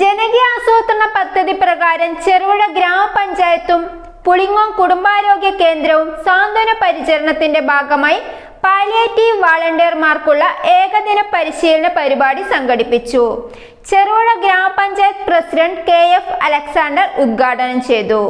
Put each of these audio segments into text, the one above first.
ജനകീയ ആസൂത്രണ പദ്ധതി പ്രകാരം ചെറുപുഴ ഗ്രാമപഞ്ചായത്തും പുളിങ്ങോം കുടുംബാരോഗ്യ കേന്ദ്രവും സാന്ത്വന പരിചരണത്തിന്റെ ഭാഗമായി പാലിയേറ്റീവ് വാളണ്ടിയർമാർക്കുള്ള ഏകദിന പരിശീലന പരിപാടി സംഘടിപ്പിച്ചു. ചെറുപുഴ ഗ്രാമപഞ്ചായത്ത് പ്രസിഡന്റ് കെ എഫ് അലക്സാണ്ടർ ഉദ്ഘാടനം ചെയ്തു.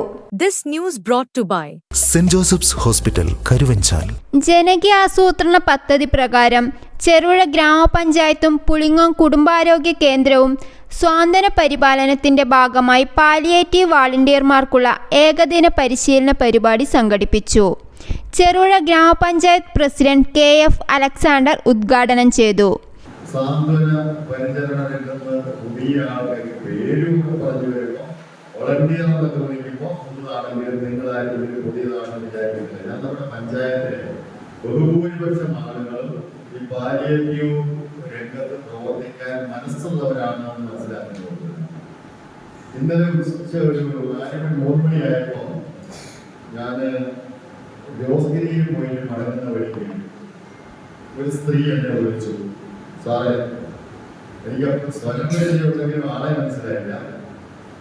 This news brought to by Saint Joseph's Hospital Karuvanchal. ജനകീയ ആസൂത്രണ പദ്ധതി പ്രകാരം ചെറുപുഴ ഗ്രാമപഞ്ചായത്തും പുളിങ്ങോം കുടുംബാരോഗ്യ കേന്ദ്രവും സ്വാന്തന പരിപാലനത്തിന്റെ ഭാഗമായി പാലിയേറ്റീവ് വാളണ്ടിയർമാർക്കുള്ള ഏകദിന പരിശീലന പരിപാടി സംഘടിപ്പിച്ചു. ചെറുഴ ഗ്രാമപഞ്ചായത്ത് പ്രസിഡന്റ് കെ എഫ് അലക്സാണ്ടർ ഉദ്ഘാടനം ചെയ്തു. സാന്ത്വന പരിചരണ രംഗത്ത് പേരും നമ്മുടെ പഞ്ചായത്തിലെ ആളുകളും ഈ പാലിയേറ്റീവ് രംഗത്ത് പ്രവർത്തിക്കാൻ മനസ്സുള്ളവരാണെന്ന് മനസ്സിലാക്കുന്നുണ്ട് ഇന്നലെ ഉച്ച ഒരു നാല് മൂന്ന് മണിയായപ്പോൾ ഞാൻ ജോസ്ഗിരിയിൽ പോയി മടങ്ങുന്ന വഴിക്ക് ഒരു സ്ത്രീ എന്നെ വിളിച്ചു. സാറേ എനിക്ക് സ്വയം പരിചയമുണ്ടെങ്കിലും ആളെ മനസ്സിലായില്ല.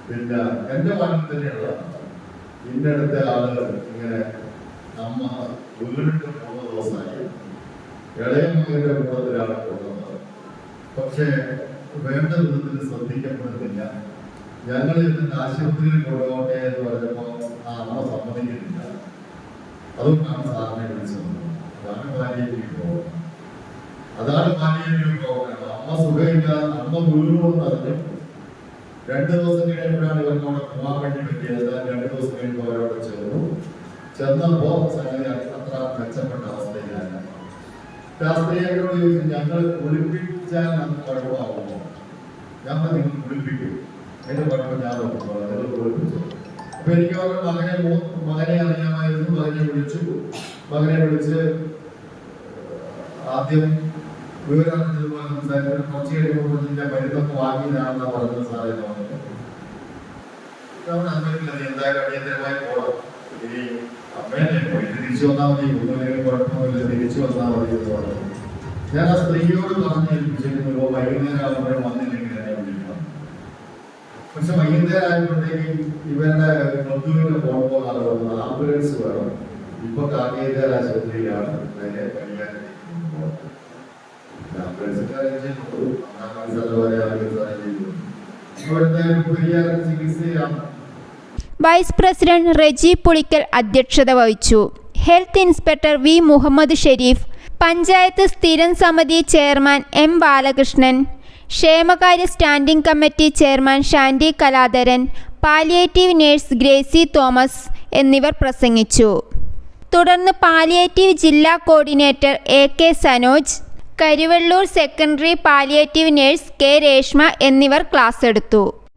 പിന്നെ എന്റെ മകൻ തന്നെയുള്ളതാണ് ഇന്നടുത്ത ആൾ ഇങ്ങനെ അമ്മ വീണിട്ട് പോകുന്ന ദിവസമായി. ഇളയ മകന്റെ കൂട്ടത്തിലാണ് പോകുന്നത് പക്ഷേ വേണ്ട വിധത്തിൽ ശ്രദ്ധിക്കപ്പെടുന്നില്ല ഞങ്ങൾ ഇതിന്റെ ആശുപത്രിയിൽ കൊണ്ടുപോകട്ടെ എന്ന് പറഞ്ഞപ്പോൾ ആ അമ്മ സമ്മതിക്കുന്നില്ല. അതുകൊണ്ടാണ് സാറിനെ വിളിച്ചത്. അതാണ് പാലിയേറ്റീവ് പ്രോഗ്രാം അതാണ് പാലിയേറ്റീവ് പ്രോഗ്രാം അമ്മ സുഖമില്ല. അമ്മ വീഴുമെന്ന് അറിഞ്ഞു രണ്ട് ദിവസം കഴിയുമ്പോഴാണ് ഇവർക്കവിടെ പോകാൻ വേണ്ടി പറ്റിയത്. രണ്ട് ദിവസം കഴിയുമ്പോൾ അവരോട് ചേർന്നു ചെന്നപ്പോ സംഗതി അത്ര മെച്ചപ്പെട്ട അവസ്ഥയിലാണ് ശാസ്ത്രീയങ്ങളോട് ചോദിച്ചു ഞങ്ങൾ ഒളിപ്പിച്ചാൽ നമുക്ക് കുഴപ്പമാകുമോ ഞങ്ങൾ നിങ്ങൾ ഒളിപ്പിക്കും അതിന്റെ കുഴപ്പം ഞാൻ നോക്കുമ്പോൾ നിങ്ങൾ അപ്പൊ എനിക്ക് അവരുടെ മകനെ മകനെ അറിയാമായിരുന്നു. മകനെ വിളിച്ചു. മകനെ വിളിച്ച് ആദ്യം വിവരറിഞ്ഞതുപോലെ സംസാരിച്ചു. കുറച്ച് കഴിയുമ്പോൾ ഇതിന്റെ മരുന്നൊക്കെ വാങ്ങിയതാണെന്ന് പറഞ്ഞ സാറേ പറഞ്ഞു. നമ്മൾ അമ്മയില്ല എന്തായാലും അടിയന്തരമായി പോകണം ഇനി അമ്മയല്ലേ പോയി? തിരിച്ചു വന്നാൽ മതി. ഒന്നും കുഴപ്പമില്ല തിരിച്ചു വന്നാൽ മതി എന്ന് പറഞ്ഞു. ഞാൻ ആ സ്ത്രീയോട് പറഞ്ഞു ഏൽപ്പിച്ചിരുന്നു വൈകുന്നേരം ആകുമ്പോഴും വന്നില്ലെങ്കിൽ പക്ഷെ വൈകുന്നേരം ആയപ്പോഴത്തേക്കും ഇവരുടെ ബന്ധുവിന്റെ ഫോൺ കോൾ ആംബുലൻസ് വേണം. ഇപ്പൊ കാക്കേജാൽ ആശുപത്രിയിലാണ്. വൈസ് പ്രസിഡന്റ് റെജി പുളിക്കൽ അധ്യക്ഷത വഹിച്ചു. Health inspector V Muhammad Sharif panchayat സ്ഥിരം സമിതി ചെയർമാൻ എം ബാലകൃഷ്ണൻ ക്ഷേമകാര്യ standing committee chairman Shandy Kaladharan palliative nurse Gracy Thomas എന്നിവർ പ്രസംഗിച്ചു. തുടർന്ന് പാലിയേറ്റീവ് ജില്ലാ coordinator A K Sanoj Karuvallur secondary palliative nurse K Reshma എന്നിവർ ക്ലാസ് എടുത്തു.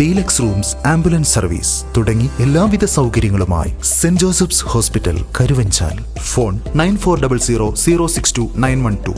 deluxe rooms ambulance service തുടങ്ങി എല്ലാവിധ സൗകര്യങ്ങളുമായി Saint Joseph's Hospital Karuvanchal. Phone nine four double zero zero six two nine one two